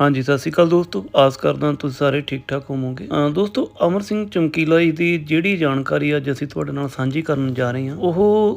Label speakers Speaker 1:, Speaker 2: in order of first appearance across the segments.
Speaker 1: ਹਾਂਜੀ ਸਤਿ ਸ਼੍ਰੀ ਅਕਾਲ ਦੋਸਤੋ। ਆਸ ਕਰਦਾ ਤੁਸੀਂ ਸਾਰੇ ਠੀਕ ਠਾਕ ਹੋਵੋਗੇ ਦੋਸਤੋ ਅਮਰ ਸਿੰਘ ਚਮਕੀਲਾ ਜੀ ਦੀ ਜਿਹੜੀ ਜਾਣਕਾਰੀ ਅੱਜ ਅਸੀਂ ਤੁਹਾਡੇ ਨਾਲ ਸਾਂਝੀ ਕਰਨ ਜਾ ਰਹੇ ਹਾਂ ਉਹ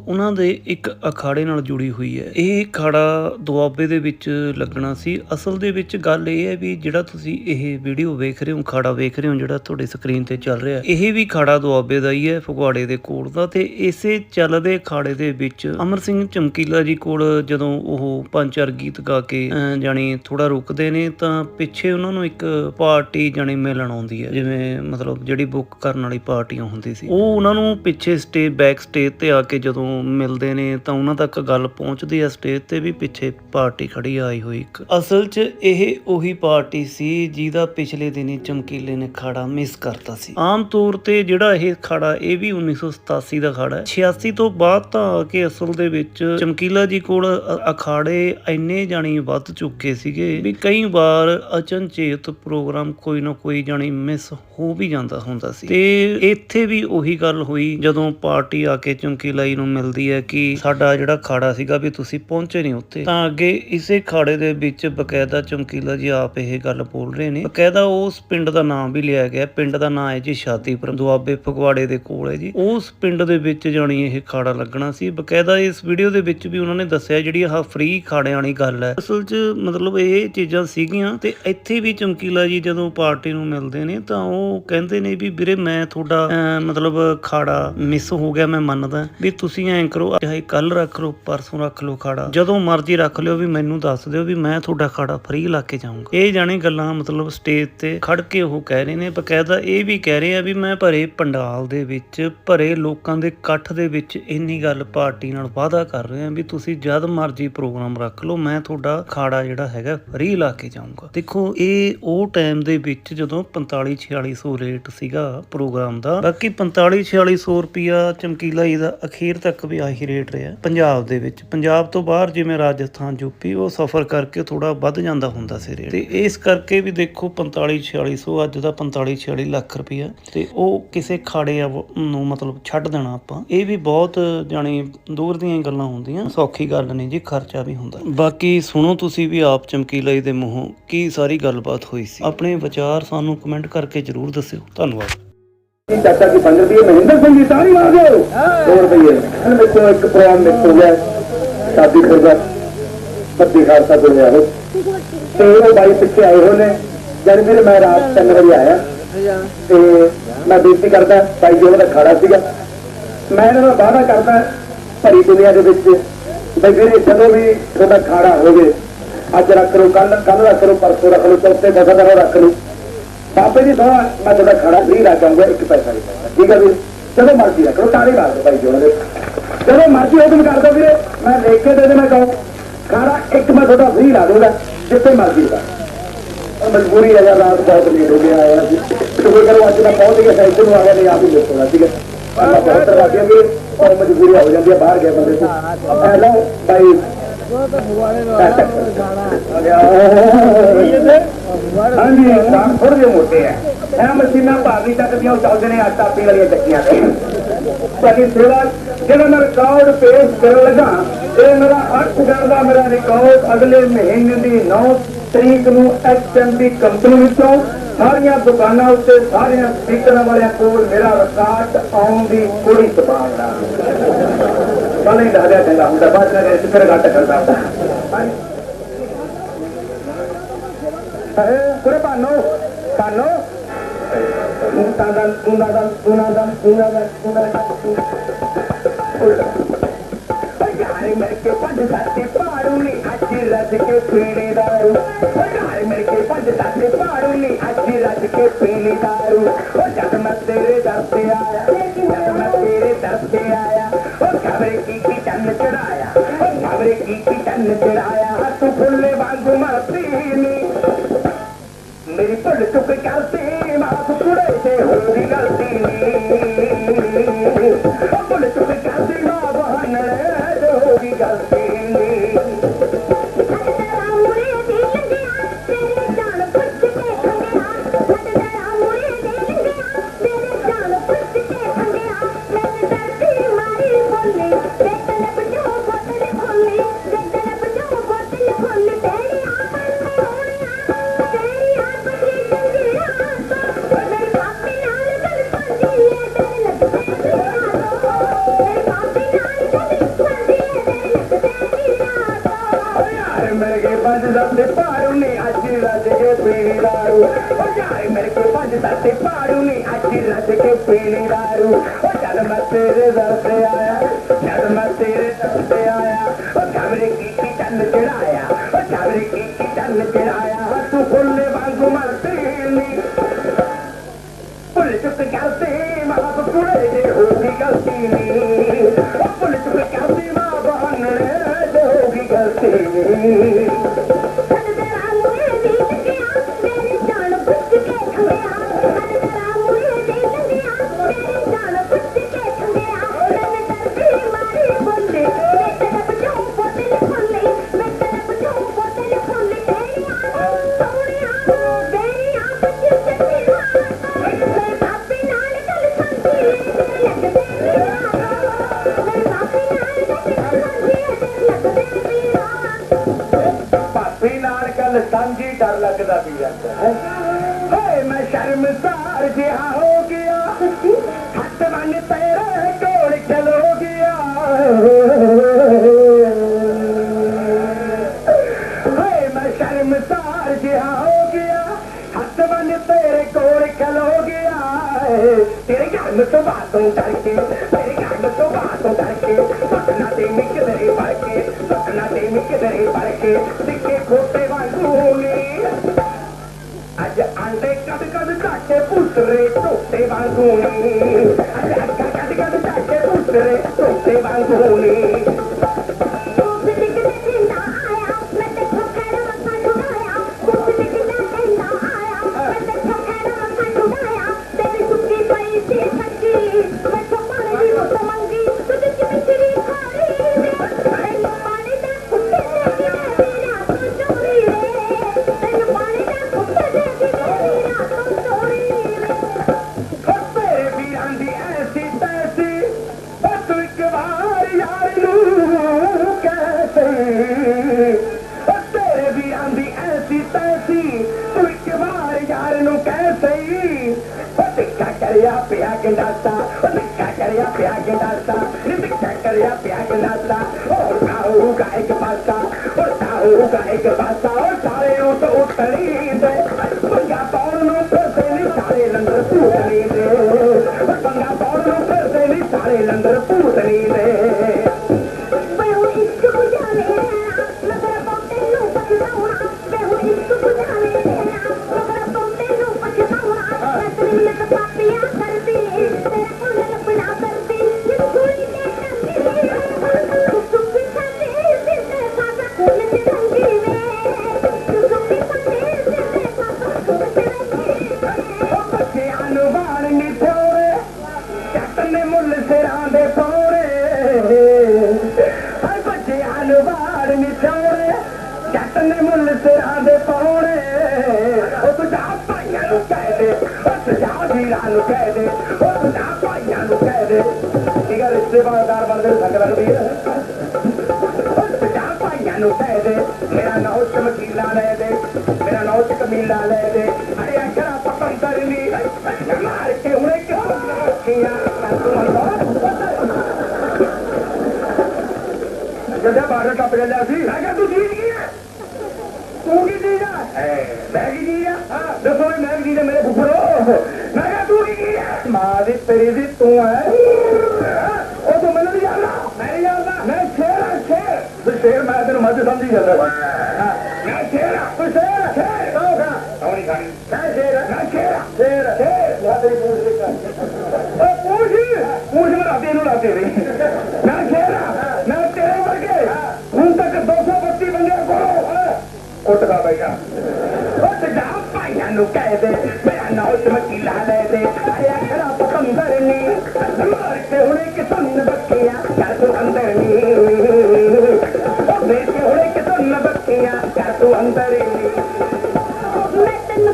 Speaker 1: ਉਹਨਾਂ ਦੇ ਇੱਕ ਅਖਾੜੇ ਨਾਲ ਜੁੜੀ ਹੋਈ ਹੈ। ਇਹ ਅਖਾੜਾ ਦੁਆਬੇ ਦੇ ਵਿੱਚ ਲੱਗਣਾ ਸੀ। ਅਸਲ ਦੇ ਵਿੱਚ ਗੱਲ ਇਹ ਹੈ ਵੀ ਜਿਹੜਾ ਤੁਸੀਂ ਇਹ ਵੀਡੀਓ ਵੇਖ ਰਹੇ ਹੋ ਅਖਾੜਾ ਵੇਖ ਰਹੇ ਹੋ ਜਿਹੜਾ ਤੁਹਾਡੇ ਸਕਰੀਨ ਤੇ ਚੱਲ ਰਿਹਾ ਇਹ ਵੀ ਅਖਾੜਾ ਦੁਆਬੇ ਦਾ ਹੀ ਹੈ ਫਗਵਾੜੇ ਦੇ ਕੋਲ ਦਾ। ਤੇ ਇਸੇ ਚੱਲਦੇ ਅਖਾੜੇ ਦੇ ਵਿੱਚ ਅਮਰ ਸਿੰਘ ਚਮਕੀਲਾ ਜੀ ਕੋਲ ਜਦੋਂ ਉਹ ਪੰਜ ਚਾਰ ਗੀਤ ਗਾ ਕੇ ਅਹ, ਜਾਣੀ ਥੋੜਾ ਰੁਕਦੇ ਨੇ ਤਾਂ ਪਿੱਛੇ ਉਹਨਾਂ ਨੂੰ ਇੱਕ ਪਾਰਟੀ ਜਾਣੀ ਮਿਲਣ ਆਉਂਦੀ ਹੈ, ਜਿਵੇਂ ਮਤਲਬ ਜਿਹੜੀ ਬੁੱਕ ਕਰਨ ਵਾਲੀ ਪਾਰਟੀਆਂ ਹੁੰਦੀ ਸੀ। ਉਹ ਉਹਨਾਂ ਨੂੰ ਪਿੱਛੇ ਸਟੇਜ ਬੈਕ ਸਟੇਜ ਤੇ ਆ ਕੇ ਜਦੋਂ ਮਿਲਦੇ ਨੇ, ਤਾਂ ਉਹਨਾਂ ਤੱਕ ਗੱਲ ਪਹੁੰਚਦੀ ਹੈ ਸਟੇਜ ਤੇ ਵੀ ਪਿੱਛੇ ਪਾਰਟੀ ਖੜੀ ਆਈ ਹੋਈ ਇੱਕ। ਅਸਲ 'ਚ ਇਹ ਉਹੀ ਪਾਰਟੀ ਸੀ ਜਿਹਦਾ ਪਿਛਲੇ ਦਿਨੀ ਚਮਕੀਲੇ ਨੇ ਖਾੜਾ ਮਿਸ ਕਰਤਾ ਸੀ। ਆਮ ਤੌਰ ਤੇ ਜਿਹੜਾ ਇਹ ਖਾੜਾ, ਇਹ ਵੀ 1987 ਦਾ ਖਾੜਾ ਹੈ। 86 ਤੋਂ ਬਾਅਦ ਤਾਂ ਆ ਕੇ ਅਸਲ ਦੇ ਵਿੱਚ ਚਮਕੀਲਾ ਜੀ ਕੋਲ ਅਖਾੜੇ ਇੰਨੇ ਜਾਣੀ ਵੱਧ ਚੁੱਕੇ ਸੀਗੇ ਵੀ ਕਈ ਵਾਰ ਅਚਨਚੇਤ ਪ੍ਰੋਗਰਾਮ ਕੋਈ ਨਾ ਕੋਈ ਜਾਣੀ ਮਿਸ ਹੋ ਵੀ ਜਾਂਦਾ ਹੁੰਦਾ ਸੀ। ਤੇ ਇੱਥੇ ਵੀ ਉਹੀ ਗੱਲ ਹੋਈ ਜਦੋਂ ਪਾਰਟੀ ਆ ਕੇ ਚਮਕੀਲਾ ਜੀ ਨੂੰ ਮਿਲਦੀ ਹੈ ਕਿ ਸਾਡਾ ਜਿਹੜਾ ਖਾੜਾ ਸੀਗਾ ਵੀ ਤੁਸੀਂ ਪਹੁੰਚੇ ਨਹੀਂ ਉੱਥੇ। ਤਾਂ ਅੱਗੇ ਇਸੇ ਖਾੜੇ ਦੇ ਵਿੱਚ ਬਕਾਇਦਾ ਚਮਕੀਲਾ ਜੀ ਆਪ ਇਹ ਗੱਲ ਬੋਲ ਰਹੇ ਨੇ। ਬਕਾਇਦਾ ਉਸ ਪਿੰਡ ਦਾ ਨਾਮ ਵੀ ਲਿਆ ਗਿਆ। ਪਿੰਡ ਦਾ ਨਾਮ ਹੈ ਜੀ ਸ਼ਾਦੀਪੁਰ ਦੁਆਬੇ ਫਗਵਾੜੇ ਦੇ ਕੋਲ ਹੈ ਜੀ। ਉਸ ਪਿੰਡ ਦੇ ਵਿੱਚ ਜਾਣੀ ਇਹ ਖਾੜਾ ਲੱਗਣਾ ਸੀ। ਬਕਾਇਦਾ ਇਸ ਵੀਡੀਓ ਦੇ ਵਿੱਚ ਵੀ ਉਹਨਾਂ ਨੇ ਦੱਸਿਆ ਜਿਹੜੀ ਆਹ ਫ੍ਰੀ ਖਾੜਿਆਂ ਵਾਲੀ ਗੱਲ ਹੈ। ਅਸਲ 'ਚ ਮਤਲਬ ਇਹ ਚੀਜ਼ਾਂ ਸੀਗੀਆਂ ਤੇ ਇੱਥੇ ਵੀ ਚਮਕੀਲਾ ਜੀ ਜਦੋਂ ਪਾਰਟੀ ਨੂੰ ਮਿਲਦੇ ਨੇ ਤਾਂ ਉਹ ਕਹਿੰਦੇ ਨੇ ਵੀ ਵੀਰੇ ਮੈਂ ਤੁਹਾਡਾ ਮਤਲਬ ਖਾੜਾ ਮਿਸ ਹੋ ਗਿਆ, ਮੈਂ ਮੰਨਦਾ। ਵੀ ਤੁਸੀਂ ਐਂ ਕਰੋ ਚਾਹੇ ਕੱਲ ਰੱਖ ਲਓ, ਪਰਸੋਂ ਰੱਖ ਲਓ ਖਾੜਾ। ਜਦੋਂ ਮਰਜ਼ੀ ਰੱਖ ਲਿਓ ਵੀ ਮੈਨੂੰ ਦੱਸ ਦਿਓ ਵੀ ਮੈਂ ਤੁਹਾਡਾ ਖਾੜਾ ਫ੍ਰੀ ਲਾ ਕੇ ਜਾਊਂਗਾ। ਇਹ ਜਾਣੇ ਗੱਲਾਂ ਮਤਲਬ ਸਟੇਜ ਤੇ ਖੜ ਕੇ ਉਹ ਕਹਿ ਰਹੇ ਨੇ, ਬਕਾਇਦਾ ਇਹ ਵੀ ਕਹਿ ਰਹੇ ਆ ਵੀ ਮੈਂ ਭਰੇ ਪੰਡਾਲ ਦੇ ਵਿੱਚ, ਭਰੇ ਲੋਕਾਂ ਦੇ ਇਕੱਠ ਦੇ ਵਿੱਚ ਇੰਨੀ ਗੱਲ ਪਾਰਟੀ ਨਾਲ ਵਾਅਦਾ ਕਰ ਰਹੇ ਆ ਵੀ ਤੁਸੀਂ ਜਦ ਮਰਜ਼ੀ ਪ੍ਰੋਗਰਾਮ ਰੱਖ ਲਓ, ਮੈਂ ਤੁਹਾਡਾ ਖਾੜਾ ਜਿਹੜਾ ਹੈਗਾ ਫ੍ਰੀ ਲਾ ਕੇ ਜਾਊਂਗਾ। ਦੇਖੋ, ਇਹ ਉਹ ਟਾਈਮ ਦੇ ਵਿੱਚ ਜਦੋਂ 45 4600 ਰੇਟ ਸੀਗਾ ਪ੍ਰੋਗਰਾਮ ਦਾ, ਬਾਕੀ 45 4600 ਰੁਪਿਆ ਚਮਕੀਲਾ ਜੀ ਦਾ ਅਖੀਰ ਤੱਕ ਵੀ ਆਹੀ ਰੇਟ ਰਿਹਾ। ਪੰਜਾਬ ਦੇ ਵਿੱਚ, ਪੰਜਾਬ ਤੋਂ ਬਾਹਰ ਜਿਵੇਂ ਰਾਜਸਥਾਨ ਯੂਪੀ ਉਹ ਸਫ਼ਰ ਕਰਕੇ ਥੋੜਾ ਵੱਧ ਜਾਂਦਾ ਹੁੰਦਾ ਸੀ ਰੇਟ ਤੇ ਇਸ ਕਰਕੇ ਵੀ ਦੇਖੋ 45 4600 ਅੱਜ ਦਾ 45 46 ਲੱਖ ਰੁਪਿਆ ਤੇ ਉਹ ਕਿਸੇ ਖਾੜੇ ਆ ਵ- ਨੂੰ ਮਤਲਬ ਛੱਡ ਦੇਣਾ ਆਪਾਂ। ਇਹ ਵੀ ਬਹੁਤ ਜਾਣੀ ਦੂਰ ਦੀਆਂ ਗੱਲਾਂ ਹੁੰਦੀਆਂ। ਸੌਖੀ ਗੱਲ ਨਹੀਂ ਜੀ, ਖਰਚਾ ਵੀ ਹੁੰਦਾ। ਬਾਕੀ ਸੁਣੋ ਤੁਸੀਂ ਵੀ ਆਪ ਚਮਕੀਲਾ ਜੀ ਦੇ ਮੂੰਹੋਂ ਕੀ ਸਾਰੀ ਗੱਲਬਾਤ ਹੋਈ ਸੀ? ਆਪਣੇ ਵਿਚਾਰ ਸਾਨੂੰ ਕਮੈਂਟ ਕਰਕੇ ਜਰੂਰ ਦੱਸਿਓ। ਧੰਨਵਾਦ।
Speaker 2: ਚਾਚਾ ਕੀ 5 ਰੁਪਏ ਮਹਿੰਦਰ ਸਿੰਘ ਜੀ ਸਾਰੀ ਆ ਗਏ 2 ਰੁਪਏ। ਹਨ ਵਿੱਚੋਂ ਇੱਕ ਪ੍ਰੋਗਰਾਮ ਮਿਸ ਗਿਆ। ਸਾਡੀ ਖਰਚਾ ਪੱਤੀ ਖਾਲਸਾ ਕੋਲ ਆਇਆ ਤੇ ਉਹ ਬਾਈ ਪਿੱਛੇ ਆਏ ਹੋਏ ਨੇ। ਜਦ ਮੇਰੇ ਮੈਂ ਰਾਤ ਤਿੰਨ ਵਜੇ ਆਇਆ। ਤੇ ਮੈਂ ਬੇਨਤੀ ਕਰਦਾ, ਬਾਈ ਜੀ ਉਹਦਾ ਖਾੜਾ ਸੀਗਾ। ਮੈਂ ਇਹਨਾਂ ਨਾਲ ਵਾਅਦਾ ਕਰਦਾ ਭਰੀ ਦੁਨੀਆ ਦੇ ਵਿੱਚ ਬਈ ਜਦੋਂ ਵੀ ਤੁਹਾਡਾ ਖਾੜਾ ਹੋਵੇ ਅੱਜ ਰੱਖ ਲਓ ਕੱਲ ਕੱਲ ਰੱਖ ਲਓ, ਪਰਸੋਂ ਰੱਖ ਲਓ, ਚੌਥੇ ਦਸਾਂ ਦਿਨ ਰੱਖ ਲਓ। ਬਾਬੇ ਦੀ ਦਵਾ ਮੈਂ ਤੁਹਾਡਾ ਖਾੜਾ ਫ੍ਰੀ ਰੱਖ ਜਾਊਂਗਾ ਇੱਕ ਪੈਸਾ ਨਹੀਂ ਪੈਸਾ ਠੀਕ ਹੈ ਵੀਰ? ਜਦੋਂ ਮਰਜ਼ੀ ਰੱਖ ਲਓ ਤਾੜੀ ਮਾਰ ਦਿਓ ਭਾਈ ਜੀ ਦੇ। ਜਦੋਂ ਮਰਜ਼ੀ ਹੁਕਮ ਕਰ ਦਿਓ ਵੀਰੇ, ਮੈਂ ਲਿਖ ਕੇ ਦੇ ਦੇਣਾ ਕਹੋ ਖਾੜਾ ਇੱਕ ਮੈਂ ਤੁਹਾਡਾ ਫ੍ਰੀ ਲਾ ਦੂੰਗਾ ਜਿੱਥੇ ਮਰਜ਼ੀ ਦਾ ਮਜਬੂਰੀ ਹੈ ਯਾਰ, ਰਾਤ ਬਹੁਤ ਲੇਟ ਹੋ ਗਿਆ ਆਇਆ ਸੀ ਤੁਸੀਂ ਕਰੋ ਅੱਜ ਮੈਂ ਪਹੁੰਚ ਗਿਆ ਸਾਈਡ ਨੂੰ ਆ ਗਿਆ ਨਹੀਂ ਆਪ ਹੀ ਲੇਟ ਠੀਕ ਹੈ ਅੱਲਾ ਬਹੁਤ ਰਾਜਿਆ ਵੀ ਔਰ ਮਜਬੂਰੀ ਹੋ ਜਾਂਦੀ ਹੈ ਬਾਹਰ ਗਏ ਬੰਦੇ ਤੋਂ। ਹੈਲੋ ਬਾਈ ਹਾਂਜੀ ਕੰਮ ਥੋੜੇ ਮੋਟੇ ਆ ਇਹ ਮਸ਼ੀਨਾਂ ਭਾਰੀ ਤੱਕ ਦੀਆਂ ਚੱਲਦੇ ਨੇ ਆਟਾ ਪੀ ਵਾਲੀਆਂ ਚੱਕੀਆਂ ਤੇ ਸਾਡੀ ਸੇਵਾ ਜਿਹੜਾ ਮੈਂ ਰਿਕਾਰਡ ਪੇਸ਼ ਕਰਨ ਲੱਗਾ ਇਹ ਮੇਰਾ 8 ਘੰਟੇ ਦਾ ਮੇਰਾ ਰਿਕਾਰਡ ਅਗਲੇ ਮਹੀਨੇ ਦੀ 9 ਤਰੀਕ ਨੂੰ ਐਚਐਮਡੀ ਕੰਪਨੀ ਵਿੱਚੋਂ ਸਾਰੀਆਂ ਦੁਕਾਨਾਂ ਉੱਤੇ ਸਾਰੀਆਂ ਸਪੀਕਰਾਂ ਵਾਲਿਆਂ ਕੋਲ ਮੇਰਾ ਰਿਕਾਰਡ ਆਉਣ ਦੀ ਕੋਈ ਸੰਭਾਵਨਾ ਨਹੀਂ ਕੱਲ ਹੀ ਦੱਸਿਆ ਚੰਗਾ ਹੁੰਦਾ ਬਾਅਦ ਵਿੱਚ ਇਸ ਫਿਰ ਘੱਟ ਕਰਦਾ ਹੁੰਦਾ ਹਾਂਜੀ ਏ ਕੁਰੇ ਪਾਨੋ ਪਾਨੋ ਤਾਂਦਾ ਤੁੰਦਾ ਦਾ ਤੁਨਾ ਦਾ ਤੁਨਾ ਦਾ ਤੁਨਾ ਦਾ ਗਾਰੇ ਮੇਰੇ ਕੇ ਪੰਜ ਸਾਤੇ ਪਾੜੂ ਨੀ ਅੱਜ ਰੱਜ ਕੇ ਪੀਣੇ ਦਾਰੂ ਗਾਰੇ ਮੇਰੇ ਕੇ ਪੰਜ ਸਾਤੇ ਪਾੜੂ ਨੀ ਅੱਜ ਰੱਜ ਕੇ ਪੀਣੇ ਦਾਰੂ ਉਹ ਜਦ ਖਬਰੇ ਕੀ ਕੀ ਚੰਨ ਚੜਾਇਆ? ਉਹ ਖਬਰੇ ਕੀ ਕੀ ਚੰਨ ਚੜਾਇਆ? ਤੂੰ ਫੁੱਲੇ ਵਾਂਗੂ ਮਰਦੀ ਨੀ। ਮੇਰੀ ਭੁੱਲ ਚੁੱਕ
Speaker 3: ਕਰਤੀ اڄ لجريدارو ميرو نه اڄ لجريدارو جنم تير ان چڙهايا اهو جام چن چايا تون فل
Speaker 2: وانگ مر تي مان ਡਰ ਲੱਗਦਾ ਜਾਂਦਾ ਹੈ। ਓਏ ਮੈਂ ਸ਼ਰਮਸਾਰ ਜਿਹਾ ਹੋ ਗਿਆ। ਹੱਥ ਬੰਨ ਤੇਰੇ ਕੋਲ ਖਲੋ ਗਿਆ। ਓਏ ਮੈਂ ਸ਼ਰਮਸਾਰ ਜਿਹਾ ਹੋ ਗਿਆ। ਹੱਥ ਬੰਨ ਤੇਰੇ ਕੋਲ ਖਲੋ ਗਿਆ। ਤੇਰੇ ਗੱਲ ਤੋਂ ਬਾਤੋਂ ਕਰਕੇ ਤੇਰੇ ਗੱਲ ਤੋਂ ਬਾਤੋਂ ਕਰਕੇ ਸੁਪਨਾ ਤੇ ਮਿਕਦਰੇ ਭਰ ਕੇ ਸੁਪਨਾ ਤੇ ਮਿਕਦਰੇ ਭਰ ਕੇ, ਸਿੱਕੇ ਖੋਤੇ ਵਾਂਗੂ ਹੋ ਗਏ ਅੱਜ ਆਂਡੇ ਕਦ ਕਦ ਢਾਕੇ ਪੁੱਤਰੇ ਟੋਟੇ ਵਾਂਗੂ ਨੀ ਅੱਜ ਅੱਗਾ ਕਦ ਕਦ ਢਾਕੇ ਪੁੱਤਰੇ ਟੋਟੇ ਵਾਂਗੂ ਨੀ
Speaker 3: करया प्यार नासा करिया प्यार नासा हो गाय भाषा हो ठाऊ
Speaker 2: गाया ਬੱਚਿਆਂ ਨੂੰ ਜੱਟ ਨੇ ਮੁੱਲ ਸਿਰਾਂ ਦੇ ਪੌੜੇ ਓ ਤੂੰ ਭਾਈਆਂ ਨੂੰ ਕਹਿ ਦੇ ਓ ਤੂੰ ਵੀਰਾਂ ਨੂੰ ਕਹਿ ਦੇ ਓ ਤੂੰ ਭਾਈਆਂ ਨੂੰ ਕਹਿ ਦੇ। ਠੀਕ ਹੈ ਰਿਸ਼ਤੇਦਾਰ ਬਣਦੇ ਸੰਗ ਲੱਗਦੀ ਹੈ? ਪੰਜਾਹ ਭਾਈਆਂ ਨੂੰ ਕਹਿ ਦੇ, ਮੇਰਾ ਨਾਮ ਚਮਕੀਲਾ ਲੈ ਦੇ, ਮੇਰਾ ਨਾਮ ਚਕਮੀਲਾ ਲੈ ਦੇ। ਅਰੇ ਅਖਰਾ ਪਤੰਦਰ ਨੀ ਮਾਰ ਜਦੋਂ ਬਾਹਰ ਟੱਪ ਗਿਆ ਸੀ। ਮੈਂ ਕਿਹਾ ਤੂੰ ਜੀਤ ਕੀ ਹੈ। ਤੂੰ ਕੀ ਚੀਜ਼ ਆ? ਮੈਂ ਕੀ ਚੀਜ਼ ਆ? ਦੱਸੋ ਵੀ ਮੈਂ ਕੀ ਚੀਜ਼ ਆ ਮੇਰੇ ਬੁੱਫਰੋ ਮੈਂ ਕਿਹਾ ਤੂੰ ਕੀ ਚੀਜ਼ ਆ? ਮਾਂ ਦੀ ਤੇਰੀ ਦੀ ਤੂੰ ਹੈ। ਉਹ ਤੂੰ ਮੈਨੂੰ ਨਹੀਂ ਜਾਣਦਾ। ਮੈਂ ਨਹੀਂ ਜਾਣਦਾ। ਮੈਂ ਸ਼ੇਰ ਆ ਸ਼ੇਰ। ਤੂੰ ਸ਼ੇਰ ਮੈਂ ਤੈਨੂੰ ਮੱਝ ਸਮਝੀ ਜਾਂਦਾ। ਹਾਂ। ਮੈਂ ਸ਼ੇਰ ਆ। ਤੂੰ ਸ਼ੇਰ ਆ। ਸ਼ੇਰ। ਕਹੋ ਕਾ ਸੌਰੀ ਖਾਣੀ। ਮੈਂ ਸ਼ੇਰ ਆ। ਮੈਂ ਸ਼ੇਰ ਆ। ਸ਼ੇਰ ਸ਼ੇਰ। ਮੈਂ ਤੇਰੀ ਪੂਛ ਦੇਖਾ ਉਹ ਪੂਛ। ਪੂਛ ਮੇਰਾ ਤੇ ਇਹਨੂੰ ਲਾ ਤੇਰੀ ਮੈਂ ਸ਼ੇਰ ਆ। ਕੁੱਟ ਦਾ ਬੈਠਾ। ਉੱਠ ਜਾ ਭਾਈਆਂ ਨੂੰ ਕਹਿ ਦੇ ਮੇਰਾ ਨਾਮ ਚਮਕੀਲਾ ਲੈ ਦੇ। ਆਇਆ ਖੜਾ ਪਤੰਦਰ ਨੀ। ਮਾਰ ਕੇ ਹੁਣੇ ਕਿਸਨ ਬੱਕੀਆਂ ਕਰ ਤੂੰ ਅੰਦਰ ਨੀ। ਉਹ ਦੇ ਕੇ ਹੁਣੇ ਕਿਸਨ ਬੱਕੀਆਂ ਕਰ ਤੂੰ ਅੰਦਰ ਨੀ।
Speaker 3: ਮੈਂ ਤੈਨੂੰ